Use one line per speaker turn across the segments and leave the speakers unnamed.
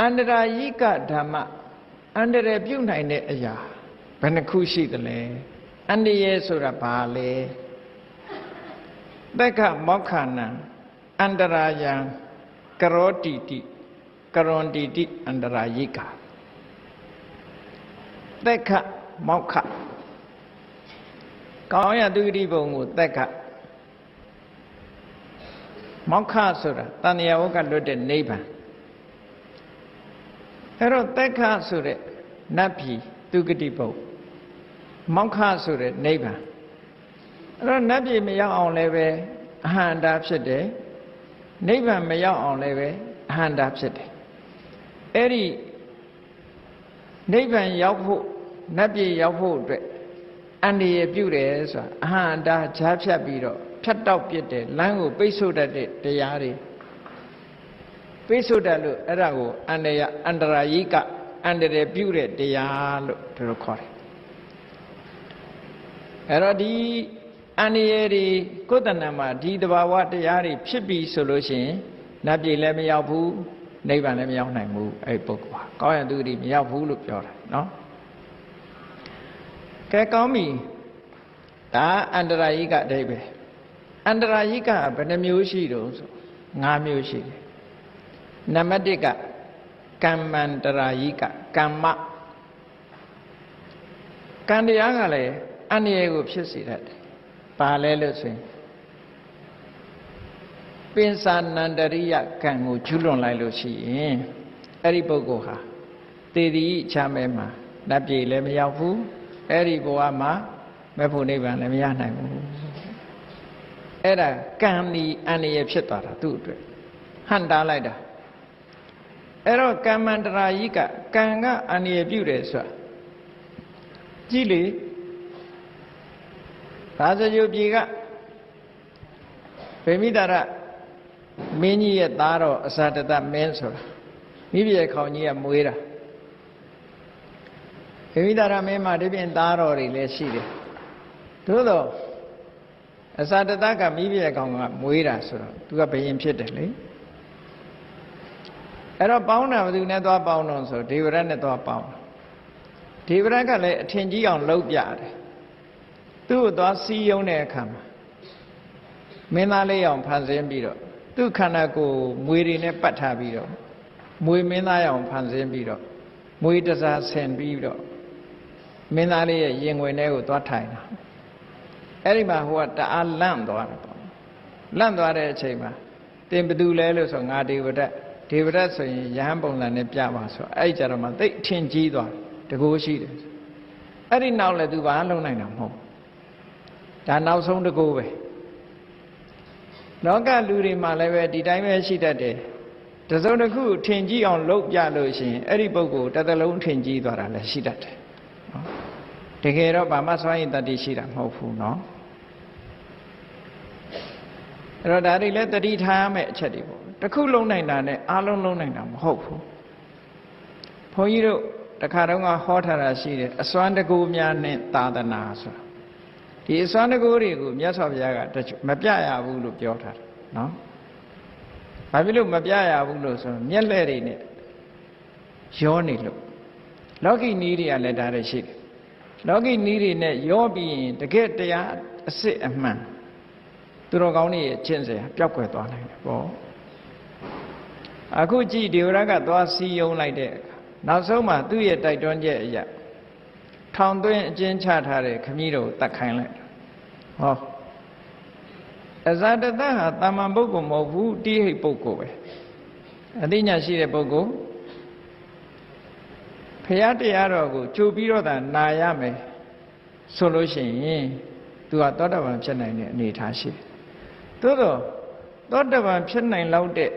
အန္တရာယိကဓမ္မအန္တရာယ်ပြုတ်နိုင်တဲ့အရာဘယ်နှခုရှိသလဲအန္တရာယ်ဆိုတာဘာလဲတက္ခမောက္ခဏံအန္တရာယံကရောတိတိကရွန်တိတိအန္တရာယိကတက္ခမောက္ခကောင်းရသူဂတိဘုံကိုတက္ခမောက္ခဆိုတာတန်မြဝကလွတ်တဲ့နိဗ္ဗာန် အဲ့တော့တက်ခဆိုတဲ့နတ်ပြည်သူဂတိပုတ်မောက္ခဆိုတဲ့နိဗ္ဗာန်အဲ့တော့နတ်ပြည်မရောက်အောင်လည်းပဲအဟန္တာဖြစ်တယ်နိဗ္ဗာန်မရောက်အောင်လည်းပဲအဟန္တာဖြစ်တယ်အဲ့ဒီနိဗ္ဗာန်ရောက်ဖို့နတ်ပြည်ရောက်ဖို့အတွက်အန္တရာယ်ပြုတယ်ဆိုတာအဟန္တာဈာဖြတ်ပြီးတော့ဖြတ်တောက်ပြစ်တယ်လမ်းကိုပိတ်ဆို့တတ်တဲ့တရားတွေ ပိတ်ဆို့တတ်လို့အဲ့ဒါကိုအန္တရာအန္တရာယိကအန္တရာယ်ပြုတဲ့တရားလို့သူတို့ခေါ်တယ်အဲ့တော့ဒီအန္တရာယ်တွေကိုယ်တဏ္ဍမှာဒီတဘာဝတရားတွေဖြစ်ပြီဆိုလို့ရှိရင်နတ်ပြည်လည်းမရောက်ဘူးနိဗ္ဗာန်လည်းမရောက်နိုင်ဘူးအဲ့ပုဂ္ဂိုလ်ဟာကောင်းရသူတွေမရောက်ဘူးလို့ပြောတာနော်ကဲကောင်းပြီဒါအန္တရာယိကအဓိပ္ပာယ်အန္တရာယိကဘယ်နှမျိုးရှိတုံးဆို၅မျိုးရှိတယ် နံပါတ်1ကကမ္မန္တရာယိကကမ္မကံတရားကလည်းအန္တရာယ်ကိုဖြစ်စေတတ်တယ်။ပါလဲလို့ဆိုရင်ပင်စာနန္တရိယကံကိုကျူးလွန်လိုက်လို့ရှိရင်အဲ့ဒီပုဂ္ဂိုလ်ဟာတေတိချမ်းမဲမှာနတ်ပြည်လည်းမရောက်ဘူးအဲ့ဒီဘဝမှာမဖို့နိဗ္ဗာန်လည်းမရနိုင်ဘူးအဲ့ဒါကံဒီအန္တရာယ်ဖြစ်သွားတာသူ့အတွက်ဟန်တားလိုက်တာ အဲ့တော့ကမ္မန္တရာယိကကံကအန္တရာယ်ပြုတယ်ဆိုတာကြည့်လေဒါစကြုပြေကဗေမိတာရမင်းကြီးရဲ့သားတော်အစာတတမင်းဆိုတာမိဘရဲ့ခေါင်ကြီးကမွေးတာဗေမိတာရမင်းမှာဒီပြင်သားတော်တွေလည်းရှိတယ်သို့တော့အစာတတကမိဘရဲ့ခေါင်ကမွေးတာဆိုတော့သူကဘယင်ဖြစ်တယ်လေ အဲ့တော့ပေါင်းတာဘယ်သူနဲ့သွားပေါင်းတော့ဆိုဒေဝရတ်နဲ့သွားပေါင်းဒေဝရတ်ကလည်းအထင်ကြီးအောင်လှုပ်ပြတယ်သူ့ကိုသွားစီးယုံတဲ့အခါမှာမင်းသားလေးအောင်ဖန်ဆင်းပြီးတော့သူ့ခန္ဓာကိုယ်မွေတွေနဲ့ပတ်ထားပြီးတော့မွေမင်းသားအောင်ဖန်ဆင်းပြီးတော့မွေတစားဆင်ပြီးတော့မင်းသားလေးရဲ့ရင်ဝင်ထဲကိုသွားထိုင်တာအဲ့ဒီမှာဟိုကတအားလန့်သွားတယ်ပေါ့လန့်သွားတဲ့အချိန်မှာတင်ဘသူလဲလို့ဆိုငါဒေဝဒတ် ဒေဝဒတ်ဆိုရင်ယဟန်ပုံစံနဲ့ပြပါဆိုအဲ့ကြတော့မှသိအထင်ကြီးသွားတကိုးရှိတယ်အဲ့ဒီနောက်လည်းသူဘာလုံးနိုင်တာမဟုတ်ဒါနောက်ဆုံးတကိုးပဲလောကလူတွေမှာလည်းပဲဒီတိုင်းပဲရှိတတ်တယ်တစုံတစ်ခုထင်ကြီးအောင်လုပ်ပြလို့ရှိရင်အဲ့ဒီပုဂ္ဂိုလ်တစ်သလုံးထင်ကြီးသွားတာလည်းရှိတတ်တယ်နော်တကယ်တော့ဘာမှစွမ်းရည်တတ္တိရှိတာမဟုတ်ဘူးနော်အဲ့တော့ဒါတွေလည်းတတိထားရမယ့်အချက်တွေပေါ့ တစ်ခုလုံးနိုင်တာနဲ့အားလုံးလုံးနိုင်တာမဟုတ်ဘူးဘုန်းကြီးတို့တခါတော့ကဟောထားတာရှိတယ်အစွမ်းတကူများနဲ့သာသနာဆိုတာဒီအစွမ်းတကူတွေကိုမြတ်စွာဘုရားကမပြရဘူးလို့ပြောထားတယ်နော်ဘာဖြစ်လို့မပြရဘူးလို့ဆိုမျက်လှည့်တွေနဲ့ရောနေလို့လောကီနီးတွေကလည်းဒါတွေရှိတယ်လောကီနီးတွေနဲ့ရောပြီးရင်တကယ်တရားအစ်စ်အမှန်သူတော်ကောင်းတွေရဲ့ကျင့်စဉ်ပျောက်ကွယ်သွားနိုင်တယ်ပေါ့ အခုကြည့်ဒေဝရကသွားစီယုံလိုက်တဲ့အခါနောက်ဆုံးမှသူ့ရဲ့တိုက်တွန်းချက်အရာထောင်သွင်းအကျဉ်းချထားတဲ့ခမည်းတော်တတ်ခိုင်းလိုက်ဟောအဇာတတဟာတာမန်ပုဂ္ဂိုလ်မဟုတ်ဘူးတိဟိတ်ပုဂ္ဂိုလ်ပဲအသိဉာဏ်ရှိတဲ့ပုဂ္ဂိုလ်ဖရာတရားတော်ကိုကြိုပြီးတော့သာနာရမယ်ဆိုလို့ရှိရင်သူကသောတပန်ဖြစ်နိုင်တဲ့အနေအထားရှိတယ်သို့တော့သောတပန်ဖြစ်နိုင်လောက်တဲ့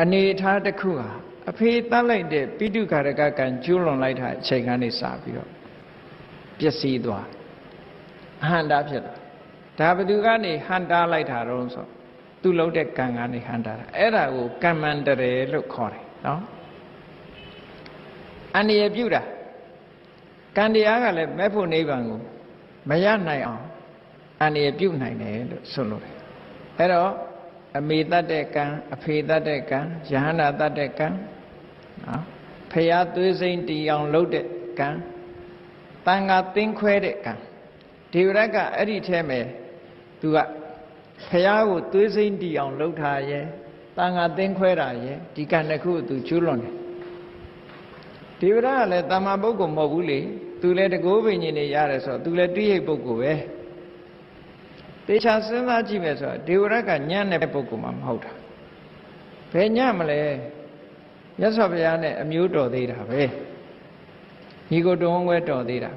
အနေအထားတစ်ခုဟာအဖေတတ်လိုက်တဲ့ပိတုခါရကကံကျွလွန်လိုက်တာအချိန်ကနေစပြီးတော့ပျက်စီးသွားအဟန္တာဖြစ်တာဒါဘသူကနေဟန်တာလိုက်တာတော့ဆိုသူလှုပ်တဲ့ကံကနေဟန်တာတာအဲ့ဒါကိုကမ္မန္တရေလို့ခေါ်တယ်နော်အန္တရာယ်ပြုတာကံတရားကလည်းမဲ့ဖို့နိဗ္ဗာန်ကိုမရနိုင်အောင်အန္တရာယ်ပြုနိုင်တယ်လို့ဆိုလိုတယ်အဲ့တော့ အမေတတ်တဲ့ကံအဖေတတ်တဲ့ကံယဟန္တာတတ်တဲ့ကံနော်ဖရာသွေးစိမ့်တီအောင်လုပ်တဲ့ကံတန်ခါသင်ခွဲတဲ့ကံဒေဝရတ်ကအဲ့ဒီထဲမှာသူကဖရာကိုသွေးစိမ့်တီအောင်လုပ်ထားရဲ့တန်ခါသင်ခွဲတာရဲ့ဒီကံတစ်ခုသူကျွလွန်တယ်ဒေဝရတ်ကလည်းတာမန်ပုဂ္ဂိုလ်မဟုတ်ဘူးလေသူလည်းတကိုးပင်ကြီးနေရတယ်ဆိုတော့သူလည်းတိရိတ်ပုဂ္ဂိုလ်ပဲ တေချာစဉ်းစားကြည့်မယ်ဆိုတော့ဒေဝရတ်ကညံ့တဲ့ပုဂ္ဂိုလ်မှမဟုတ်တာဘယ်ညံ့မလဲမြတ်စွာဘုရားနဲ့အမျိုးတော်သေးတာပဲညီကိုတုံးဝဲတော်သေးတာ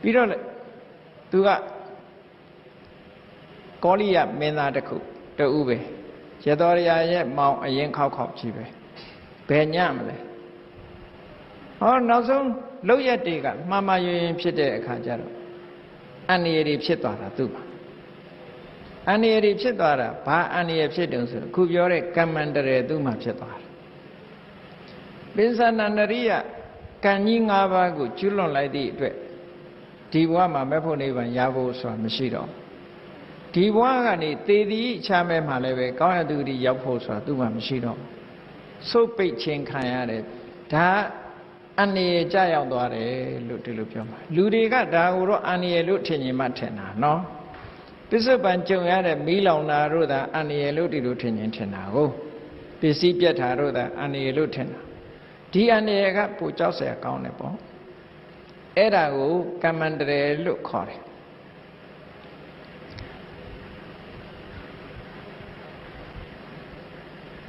ပြီးတော့လေသူကကောလိယမင်းသားတစ်ခုတူပဲရတော်ရရဲ့မောင်အရင်ခောက်ခောက်ကြီးပဲဘယ်ညံ့မလဲဟောနောက်ဆုံးလောက်ရက်တွေကမှားမှားယွင်ယွင်ဖြစ်တဲ့အခါကျတော့အန္တရာယ်တွေဖြစ်သွားတာသူ့မှာ အန္တရာယ်တွေဖြစ်သွားတာဘာအန္တရာယ်ဖြစ်တုံဆိုအခုပြောတဲ့ကမ္မန္တရေသူ့မှာဖြစ်သွားတယ်ပိဿနာနရိယကံကြီး၅ပါးကိုကျွလွန်လိုက်သည့်အတွက်ဒီဘဝမှာမဲ့ဖို့နိဗ္ဗာန်ရဖို့ဆိုတာမရှိတော့ဒီဘဝကနေသေသည်ချမ်းမဲ့မှာလည်းပဲကောင်းရသူတိရောက်ဖို့ဆိုတာသူ့မှာမရှိတော့စုပ်ပိတ်ခြင်းခံရတယ်ဒါအန္တရာယ်ကြရောက်သွားတယ်လို့ဒီလိုပြောမှာလူတွေကဒါကိုတော့အန္တရာယ်လို့ထင်ရင်မှထင်တာနော် ပစ္စုပန်ကြုံရတဲ့မီးလောင်တာတို့သာအန္တရာယ်လို့ဒီလိုထင်ချင်းထင်တာကိုပစ္စည်းပြတ်တာတို့သာအန္တရာယ်လို့ထင်တာဒီအန္တရာယ်ကပိုကြောက်စရာကောင်းတယ်ပေါ့အဲ့ဒါကိုကမ္မန္တရယ်လို့ခေါ်တယ်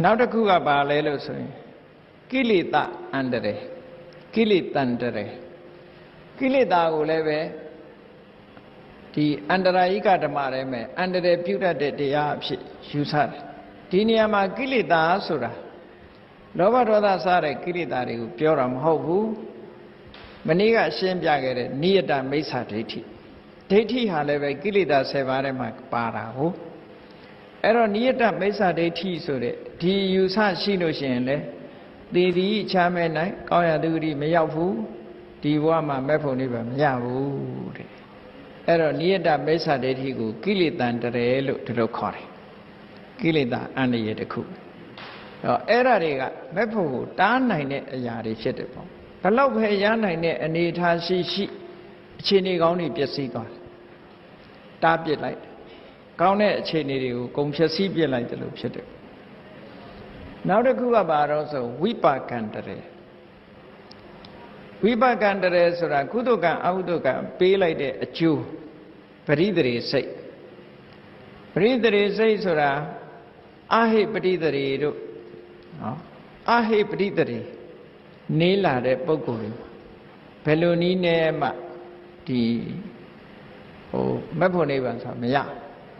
နောက်တစ်ခုကဘာလဲလို့ဆိုရင်ကိလေသာအန္တရယ်ကိလေသန္တရယ်ကိလေသာကိုလည်းပဲ ဒီအန္တရာယိကဓမ္မထဲမှာအန္တရာယ်ပြုတတ်တဲ့တရားအဖြစ်ယူဆတယ်ဒီနေရာမှာကိလေသာဆိုတာလောဘဒေါသစတဲ့ကိလေသာတွေကိုပြောတာမဟုတ်ဘူးမနေ့ကရှင်းပြခဲ့တဲ့နိယတမိစ္ဆာဒိဋ္ဌိဒိဋ္ဌိဟာလည်းပဲကိလေသာ10ပါးထဲမှာပါတာဟုတ်အဲ့တော့နိယတမိစ္ဆာဒိဋ္ဌိဆိုတဲ့ဒီယူဆရှိလို့ရှိရင်လေသေသည်ချမ်းမဲ့နိုင် ကောင်းရသူဂတိမရောက်ဘူးဒီဘဝမှာမဲ့ဖို့နေပါမရဘူးတဲ့ အဲ့တော့နိယတမိစ္ဆာဒိဋ္ဌိကိုကိလေသာတရေလို့ဒီလိုခေါ်တယ်ကိလေသာအန္တရာယ်တစ်ခုတော့အဲ့ဓာတွေကမဲ့ဖို့ကိုတားနိုင်တဲ့အရာတွေဖြစ်တယ်ပေါ့ဘလောက်ပဲရနိုင်တဲ့အနေအထားရှိရှိအခြေအနေကောင်းတွေပျက်စီးသွားတယ်တားပစ်လိုက်ကောင်းတဲ့အခြေအနေတွေကိုကုန်ဖြည့်ဆည်းပစ်လိုက်တယ်လို့ဖြစ်တယ်နောက်တစ်ခုကဘာတော့ဆိုဝိပါကံတရေ ဝိပါကံတရေဆိုတာကုသကံအကုသကံပေးလိုက်တဲ့အကျိုးပရိသေရိစိတ်ပရိသေရိစိတ်ဆိုတာအာဟိပရိသေရိတို့နော်အာဟိပရိသေရိနေလာတဲ့ပုံကိုယ်တွေဘယ်လိုနည်းနဲ့မှဒီဟိုမက်ဖို့နိဗ္ဗာန်ဆိုတာမရ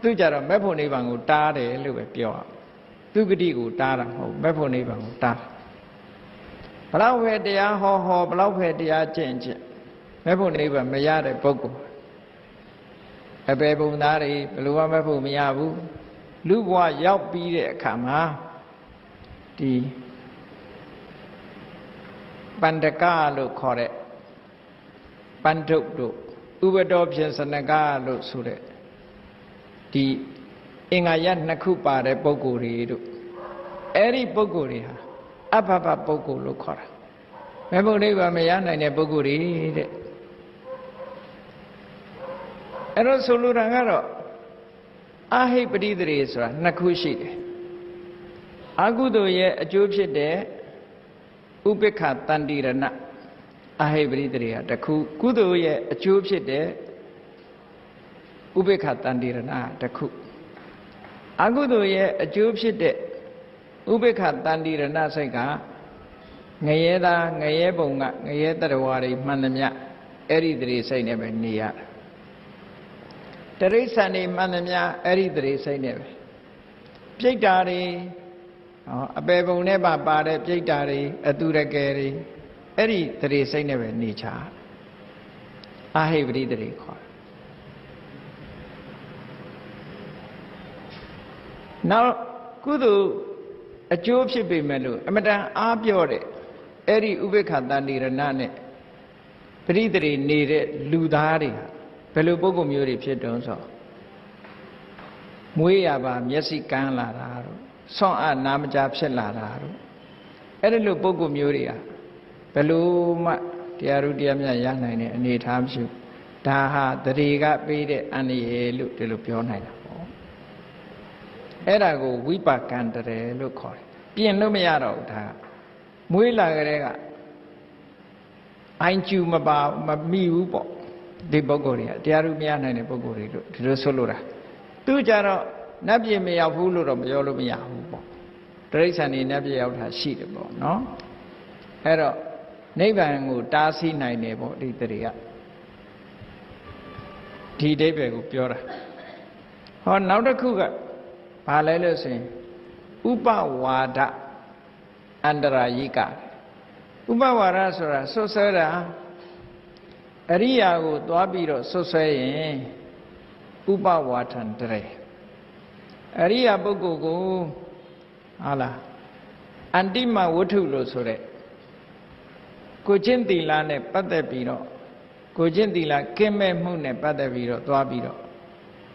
သူကြတော့မက်ဖို့နိဗ္ဗာန်ကိုတားတယ်လို့ပဲပြောရသူဂတိကိုတားတာမဟုတ်မက်ဖို့နိဗ္ဗာန်ကိုတား ဘလောက်ပဲတရားဟောဟောဘလောက်ပဲတရားကျင့်ကျင့်မက်ဖို့နိဗ္ဗာန်မရတဲ့ပုဂ္ဂိုလ်အပေပုံသားတွေဘယ်လိုမှမက်ဖို့မရဘူးလူဘဝရောက်ပြီးတဲ့အခါမှာဒီပန္တကလို့ခေါ်တဲ့ပန္တုတ်တို့ဥပတော်ဖြင့်စနကလို့ဆိုတဲ့ဒီအင်္ဂါရနှစ်ခုပါတဲ့ပုဂ္ဂိုလ်တွေတို့အဲ့ဒီပုဂ္ဂိုလ်တွေဟာ အဘဘပုဂ္ဂိုလ်လို့ခေါ်တာမေဘုနိဗ္ဗာန်မရနိုင်တဲ့ပုဂ္ဂိုလ်တွေတဲ့အဲ့တော့ဆိုလိုတာကတော့အာဟိပတိတရေဆိုတာနှစ်ခုရှိတယ်အကုသိုလ်ရဲ့အကျိုးဖြစ်တဲ့ဥပိ္ပခတန္တိရဏအဟိပရိတရေဟာတခုကုသိုလ်ရဲ့အကျိုးဖြစ်တဲ့ဥပိ္ပခတန္တိရဏတခုအကုသိုလ်ရဲ့အကျိုးဖြစ်တဲ့ ဥပိ္ပခတန္တိရဏစိတ်ကငရဲသားငရဲပုံကငရဲတရဝါတွေမှန်သမျှအဲ့ဒီတရေစိတ်နဲ့ပဲနေရတာတရိစ္ဆန်တွေမှန်သမျှအဲ့ဒီတရေစိတ်နဲ့ပဲပြိတ္တာတွေဟောအပေပုံနဲ့ပါပါတဲ့ပြိတ္တာတွေအတူရကယ်တွေအဲ့ဒီတရေစိတ်နဲ့ပဲနေချာအာဟိပတိတရေခေါ်နောက်ကုသိုလ် အကျိုးဖြစ်ပေမဲ့လို့အမတန်အားပြောတဲ့အဲ့ဒီဥပေက္ခတဏိရဏနဲ့ပရိသေနေတဲ့လူသားတွေဟာဘယ်လိုပုံကုမျိုးတွေဖြစ်တုံးဆိုမွေးရပါမျက်စိကန်းလာတာတို့ဆွမ်းအနာမကြဖြစ်လာတာတို့အဲ့ဒီလိုပုံကုမျိုးတွေကဘယ်လိုမှတရားရုတရားမြတ်ရနိုင်တဲ့အနေအထားမရှိဘူးဒါဟာတရေကပေးတဲ့အန္တရာယ်လို့ဒီလိုပြောနိုင်တာပေါ့ အဲ့ဒါကိုဝိပါကံတရေလို့ခေါ်တယ်ပြင်လို့မရတော့ဘူးဒါမွေးလာကြတဲ့ကအိုင်ကျူမပါမမိဘူးပေါ့ဒီပုဂ္ဂိုလ်တွေကတရားရုမရနိုင်တဲ့ပုဂ္ဂိုလ်တွေလို့ဒီလိုဆိုလိုတာသူကြတော့နတ်ပြည်မရောက်ဘူးလို့တော့မပြောလို့မရဘူးပေါ့တိရစ္ဆာန်တွေနတ်ပြည်ရောက်တာရှိတယ်ပေါ့နော်အဲ့တော့နိဗ္ဗာန်ကိုတားဆီးနိုင်တယ်ပေါ့ဒီတရေကဒီအိဗယ်ကိုပြောတာဟောနောက်တစ်ခုက ဘာလဲလို့ဆိုရင်ဥပဝါဒအန္တရာယိကဥပဝါဒဆိုတာဆွဆွဲတာအရိယာကိုသွားပြီးတော့ဆွဆွဲရင်ဥပဝါထံတရေအရိယာပုဂ္ဂိုလ်ကိုဟာလားအန္တိမဝတ္ထုလို့ဆိုတဲ့ကိုချင်းတီလာနဲ့ပတ်သက်ပြီးတော့ကိုချင်းတီလာကင်းမဲ့မှုနဲ့ပတ်သက်ပြီးတော့သွားပြီးတော့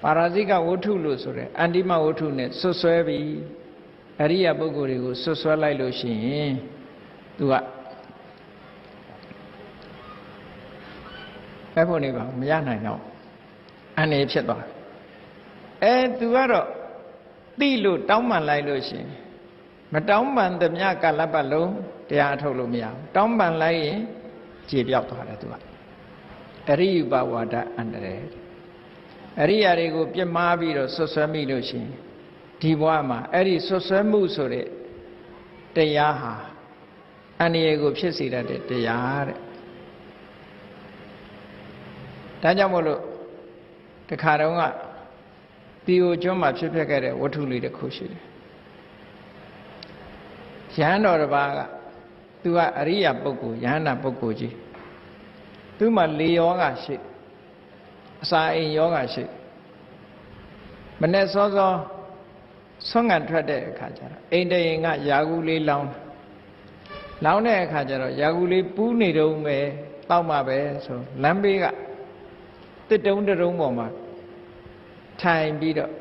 ပါရာဇိကဝတ္ထုလို့ဆိုတဲ့အန္တိမဝတ္ထုနဲ့ဆွဆွဲပြီးအရိယာပုဂ္ဂိုလ်တွေကိုဆွဆွဲလိုက်လို့ရှိရင်သူကဘယ်ဖို့နေပါမရနိုင်တော့အနေဖြစ်သွားအဲသူကတော့တိလို့တောင်းပန်လိုက်လို့ရှိရင်မတောင်းပန်သမျှကာလပတ်လုံးတရားအထုတ်လို့မရဘူးတောင်းပန်လိုက်ရင်ခြေပြောက်သွားတယ်သူကအရိယပဝါဒအန္တရာယ် အရိယာတွေကိုပြစ်မှားပြီးတော့ဆွဆွဲမိလို့ရှိရင်ဒီဘဝမှာအဲ့ဒီဆွဆွဲမှုဆိုတဲ့တရားဟာအန္တရာယ်ကိုဖြစ်စေတတ်တဲ့တရားတဲ့ဒါကြောင့်မို့လို့တခါတုန်းကတီယိုကျွန်းမှာဖြစ်ဖြစ်ခဲ့တဲ့ဝတ္ထုလေးတစ်ခုရှိတယ်ရဟန်းတော်တစ်ပါးကသူကအရိယာပုဂ္ဂိုလ်ယဟန္တာပုဂ္ဂိုလ်ကြီးသူမှလေယောဂရှိ အစာအိမ်ယောဂရှိမနဲ့စောစောဆွမ်းငံထွက်တဲ့အခါကျတော့အိမ်တရင်ကယာကူလေးလောင်းလောင်းတဲ့အခါကျတော့ယာကူလေးပူးနေတော့ပဲတောက်မှပဲဆိုလမ်းဘေးကတစ်တုံးတုံးပေါ်မှာထိုင်ပြီးတော့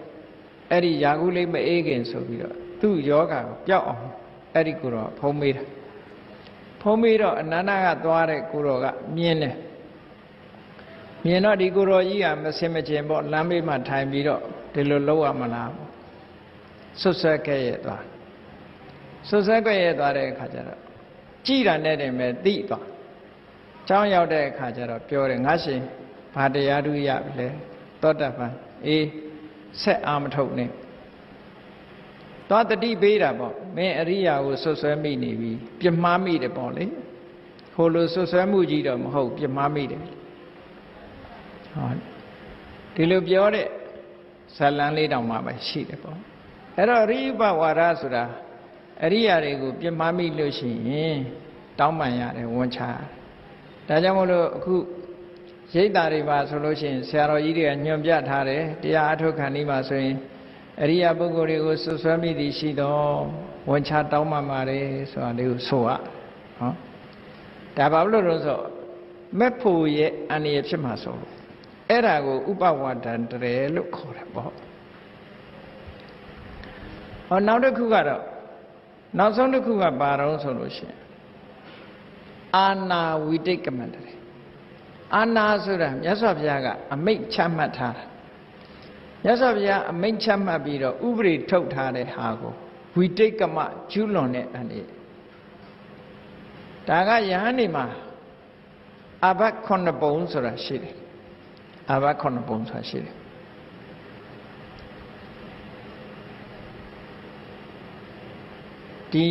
အဲ့ဒီယာကူလေးမအေးခင်ဆိုပြီးတော့သူ့ယောဂကိုပျောက်အောင်အဲ့ဒီကိုတော့ဖုံးမေးတာဖုံးမေးတော့အနန္ဒကသွားတဲ့ကိုတော်ကမြင်တယ် မြင်တော့ဒီကိုတော်ကြီးကမစင်မကျင်ပေါ့လမ်းဘေးမှာထိုင်ပြီးတော့ဒီလိုလောက်ရမလားပေါ့ဆွဆွဲခဲ့ရသွားဆွဆွဲခဲ့ရသွားတဲ့အခါကျတော့ကြည်တာနဲ့တည်းမဲ့တိသွားเจ้าရောက်တဲ့အခါကျတော့ပြောတယ်ငါရှင်ဘာတရားဓုရပြီလဲသောတပန်အေးဆက်အာမထုတ်နဲ့သွားတတိပေးတာပေါ့မင်းအရိယာကိုဆွဆွဲမိနေပြီပြမှားမိတယ်ပေါ့လေဟိုလိုဆွဆွဲမှုကြီးတော့မဟုတ်ပြမှားမိတယ် ဟောဒီလိုပြောတဲ့ဇလန်းလေးတောင်မှပဲရှိတယ်ပေါ့အဲ့တော့ရိပဝါဒဆိုတာအရိယာတွေကိုပြမှားမိလို့ရှိရင်တောင်းပန်ရတယ်ဝန်ချရတယ်ဒါကြောင့်မို့လို့အခုရိတ်တာတွေပါဆိုလို့ရှိရင်ဆရာတော်ကြီးတွေကညွှန်ပြထားတယ်တရားအထုတ်ခံဒီမှာဆိုရင်အရိယာပုဂ္ဂိုလ်တွေကိုဆွဆွဲမိသည်ရှိတော့ဝန်ချတောင်းပန်ပါတယ်ဆိုတာလေးကိုဆိုရဟောဒါဘာလို့လို့ဆိုမက်ဖို့ရဲ့အန္တရာယ်ဖြစ်မှာဆိုလို့ အဲ့ဒါကိုဥပဝါဒံတရေလို့ခေါ်တယ်ပေါ့ဟောနောက်တစ်ခုကတော့နောက်ဆုံးတစ်ခုကဘာတော့ဆိုလို့ရှိရင်အာနာဝိတိတ်ကမန္တရေအာနာဆိုတာမြတ်စွာဘုရားကအမိတ်ချမှတ်ထားတာမြတ်စွာဘုရားအမိတ်ချမှတ်ပြီးတော့ဥပရိထုတ်ထားတဲ့ဟာကိုဝိတိတ်ကမကျူးလွန်တဲ့အနေဒါကယဟန်နေမှာအဘတ်ခုနှစ်ပုံဆိုတာရှိတယ် အဘတ်ခုနှစ်ပုံဆိုတာရှိတယ်ဒီ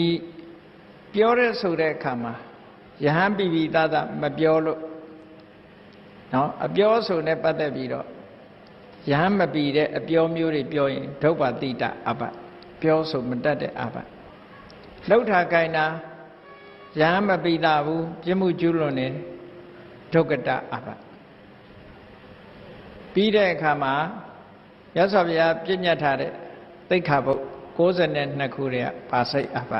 ပြောတဲ့ဆိုတဲ့အခါမှာယဟန်ပိပိသသမပြောလို့နော်အပြောဆိုနဲ့ပတ်သက်ပြီးတော့ယဟန်မပီတဲ့အပြောမျိုးတွေပြောရင်ဒုဗ္ဗတိတအဘပြောဆိုမတတ်တဲ့အဘလှုပ်ထာကိုင်တာယဟန်မပီတာဘူးပြမှုကျူးလွန်နေဒုက္ကတအဘ ပြီးတဲ့အခါမှာရသော်ဗျာပြည့်ညတ်ထားတဲ့သိခါဘုတ်62ခုတွေကပါစိတ်အဘ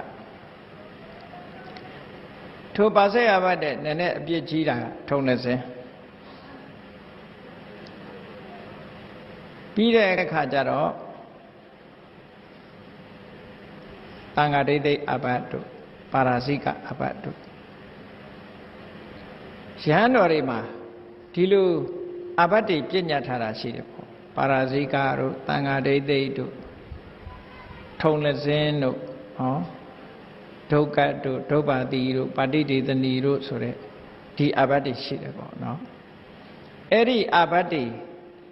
ထိုပါစိတ်အဘတဲ့နည်းနည်းအပြစ်ကြီးတာထုံနေစဉ်ပြီးတဲ့အခါကျတော့တန်ဃာဒိဋ္ဌိအဘတို့ပါရာဇိကအဘတို့ရဟန်းတော်တွေမှာဒီလို အဘတ်တွေပြည့်ညတ်ထားတာရှိတယ်ပေါ့ပါရာဇိကတို့တန်ဃာဒိဋ္ဌိတို့ထုံလက်စင်းတို့ဟောဒုက္ခတို့ဒုဗ္ဗတိတို့ပါတိတေသနီတို့ဆိုတဲ့ဒီအဘတ်တွေရှိတယ်ပေါ့နော်အဲ့ဒီအဘတ်တွေ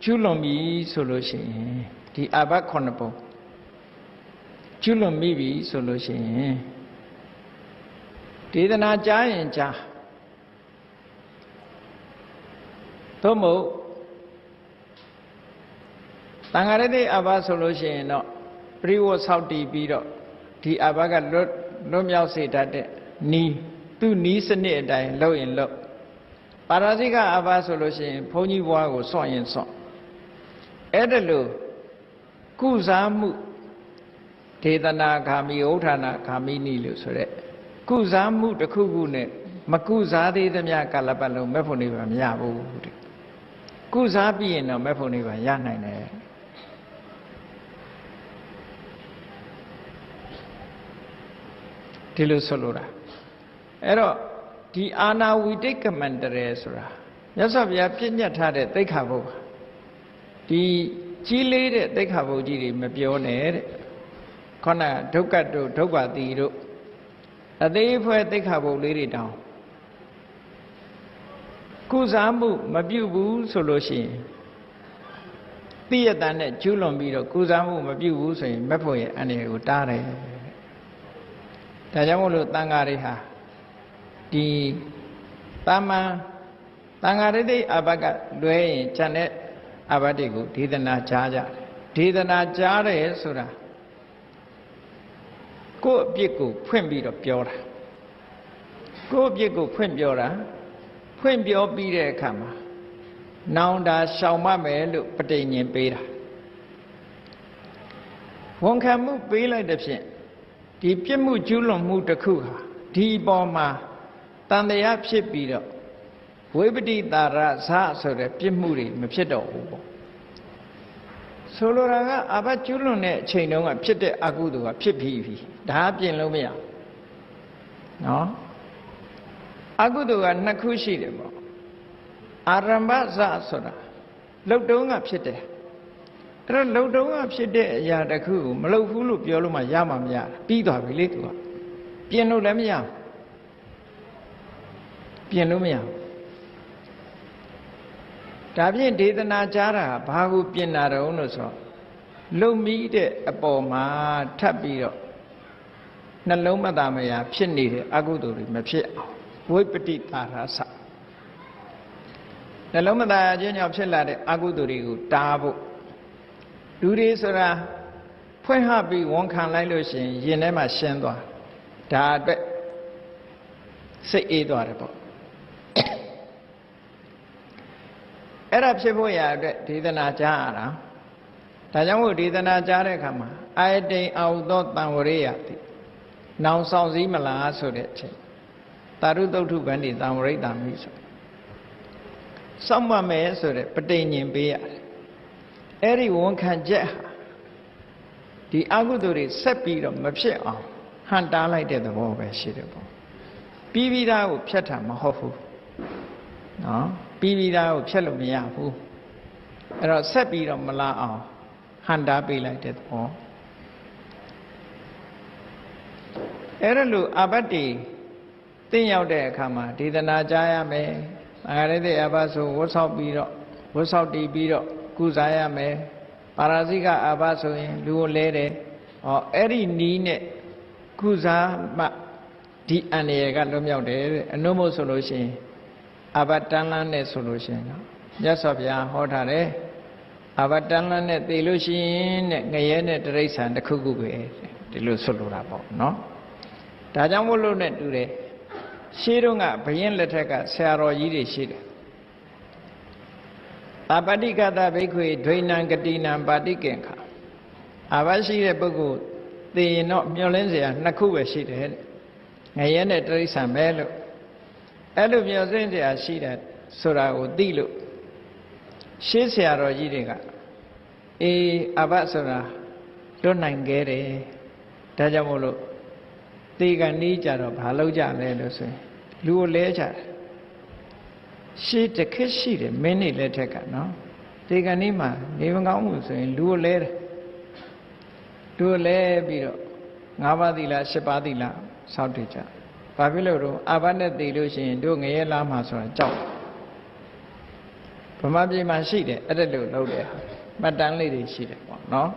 ကျွလွန်ပြီဆိုလို့ရှိရင်ဒီအဘတ်ခုနှစ်ပုံကျွလွန်မိပြီဆိုလို့ရှိရင်ဒေသနာကြားရင်ကြား သို့မဟုတ်တန်ဃာရတိအဘဆိုလို့ရှိရင်တော့ပြိဝတ်ဆောက်တည်ပြီးတော့ဒီအဘကလွတ်လွတ်မြောက်စေတတ်တဲ့နီးသူ့နီးစနစ်အတိုင်းလုပ်ရင်လုပ်ပါရဇိကအဘဆိုလို့ရှိရင်ဘုန်းကြီးဘွားကိုစွန့်ရင်စွန့်အဲ့ဒါလို့ကုစားမှုဒေသနာဂာမိဥဋ္ဌာဏဂာမိနီလို့ဆိုရက်ကုစားမှုတစ်ခုခုနဲ့မကုစားသေးသမျှကာလပတ်လုံးမဲ့ဖို့နေပါမရဘူးတဲ့ ကုစားပြီးရင်တော့မဲ့ဖို့နေပါရနိုင်တယ်ဒီလိုဆိုလိုတာအဲ့တော့ဒီအာနာဝိတိတ်ကမန္တရေဆိုတာမြတ်စွာဘုရားပြည့်ညတ်ထားတဲ့သိက္ခာပုဒ်ပါဒီကြီးလေးတဲ့သိက္ခာပုဒ်ကြီးတွေမပြောနဲ့တဲ့ခေါဏဒုက္ကတို့ဒုက္ခတိတို့အသေးဖွဲသိက္ခာပုဒ်လေးတွေတောင်း ကုစားမှုမပြုတ်ဘူးဆိုလို့ရှိရင်သိရတဲ့နဲ့ကျူးလွန်ပြီးတော့ကုစားမှုမပြုတ်ဘူးဆိုရင်မက်ဖို့ရဲ့အနေကိုတားတယ်ဒါကြောင့်မို့လို့တန်ဃာတွေဟာဒီတာမန်တန်ဃာရတိအဘကလွဲရင်ခြံတဲ့အဘတွေကိုဒေသနာကြားကြတယ်ဒေသနာကြားတယ်ဆိုတာကိုယ့်အပြစ်ကို ဖွင့်ပြီးတော့ပြောတာကိုယ့်အပြစ်ကိုဖွင့်ပြောတာ ဖွင့်ပြောပြီးတဲ့အခါမှာနောင်တာရှောင်မမယ်လို့ပဋိညင်ပေးတာဝန်ခံမှုပေးလိုက်တဲ့ဖြင့်ဒီပြစ်မှုကျူးလွန်မှုတစ်ခုဟာဒီပေါ်မှာတန်တရားဖြစ်ပြီးတော့ဝိပတိတာရဇဆိုတဲ့ပြစ်မှုတွေမဖြစ်တော့ဘူးပေါ့ဆိုလိုတာကအဘကျူးလွန်တဲ့အချိန်တုန်းကဖြစ်တဲ့အကုသိုလ်ကဖြစ်ပြီးပြီဒါပြင်လို့မရနော် အကုသိုလ်ကနှစ်ခုရှိတယ်ပေါ့အာရမ္ဗဇဆိုတာလုတ်တုံးကဖြစ်တယ်အဲ့တော့လုံတုံးကဖြစ်တဲ့အရာတစ်ခုကိုမလုံဘူးလို့ပြောလို့မှရမှာမရပြီးသွားပြီလေသူကပြင်လို့လည်းမရပြင်လို့မရဒါဖြင့်ဒေသနာကြားတာဘာကိုပြင်တာတုံးလို့ဆိုလုံမိတဲ့အပေါ်မှာထပ်ပြီးတော့နှလုံးမသားမယာဖြစ်နေတဲ့အကုသိုလ်တွေမဖြစ်အောင် ဝိပတိတာရသနှလုံးမသားခြင်းကြောင့်ဖြစ်လာတဲ့အကုသိုလ်တွေကိုတားဖို့လူတွေဆိုတာဖွင့်ဟပြီးဝန်ခံလိုက်လို့ရှိရင်ရင်ထဲမှာရှင်းသွားဒါအတွက်စိတ်အေးသွားတယ်ပေါ့အဲ့ဒါဖြစ်ဖို့ရအတွက်ဒေသနာကြားရတာဒါကြောင့်မို့ဒေသနာကြားတဲ့အခါမှာအာယတိန်အာဟုသောတံဝရိယတိနောင်ဆောင်စည်းမလားဆိုတဲ့အချိန် တာရုတုတ်ထုဗန္တိတံဝရိတ္တမိဆိုစောင့်မမယ်ဆိုတဲ့ပဋိညင်ပေးရတယ်အဲ့ဒီဝန်ခံချက်ဟာဒီအကုသိုလ်တွေဆက်ပြီးတော့မဖြစ်အောင်ဟန်တားလိုက်တဲ့သဘောပဲရှိတယ်ပေါ့ပြီးပြီးသားကိုဖြတ်တာမဟုတ်ဘူးနော်ပြီးပြီးသားကိုဖြတ်လို့မရဘူးအဲ့တော့ဆက်ပြီးတော့မလာအောင်ဟန်တားပေးလိုက်တဲ့သဘောအဲ့ဒါလို့အဘတ်တီ တင့်ရောက်တဲ့အခါမှာဒေသနာကြားရမယ်။အာရတဲ့အဘဆိုဝတ်ဆောက်ပြီးတော့ဝတ်ဆောက်တည်ပြီးတော့ကုစားရမယ်ပါရာဇိကအဘဆိုရင်လူကိုလဲတယ်ဟောအဲ့ဒီနီးနဲ့ကုစားမှဒီအန္တရာယ်ကလွတ်မြောက်တယ်တဲ့အနုမို့ဆိုလို့ရှိရင်အဘတန်လန်းနဲ့ဆိုလို့ရှိရင်နော်မြတ်စွာဘုရားဟောထားတယ်အဘတန်လန်းနဲ့သိလို့ရှိရင်တဲ့ငရဲနဲ့တရိษံတစ်ခုခုပဲဒီလိုဆိုလိုတာပေါ့နော်ဒါကြောင့်မို့လို့နဲ့တူတယ် ရှေးတုန်းကဘယင်းလက်ထက်ကဆရာတော်ကြီးတွေရှိတယ်အပတိကတဘိက္ခွေဒွိနံဂတိနံပါတိကင်ခအဘရှိတဲ့ပုဂ္ဂိုလ်သိရင်တော့မျောလင်းစရာနှစ်ခုပဲရှိတယ်တဲ့ငရဲနဲ့တရိษံပဲလို့အဲ့လိုမျောလင်းစရာရှိတယ်ဆိုတာကိုသိလို့ရှေးဆရာတော်ကြီးတွေကအေးအဘဆိုတာလွတ်နိုင်ခဲ့တယ်ဒါကြောင့်မို့လို့သေကံဤကြတော့ဘာလုပ်ကြလဲလို့ဆိုရင် လူကိုလဲကြတယ်ရှေးတစ်ခက်ရှိတယ်မင်းနေလက်ထက်ကနော်သေကန်နီးမှာနေမကောင်းဘူးဆိုရင်လူကိုလဲတယ်လူကိုလဲပြီးတော့၅ပါးသီလ၈ပါးသီလစောင့်တည်ကြဘာဖြစ်လို့တော့အာဘနဲ့တည်လို့ရှိရင်တို့ငရဲလားမှာဆိုတာကြောက်ဗမာပြည်မှာရှိတယ်အဲ့ဒါလို့လုပ်တယ်မှတ်တမ်းလေးတွေရှိတယ်ပေါ့နော်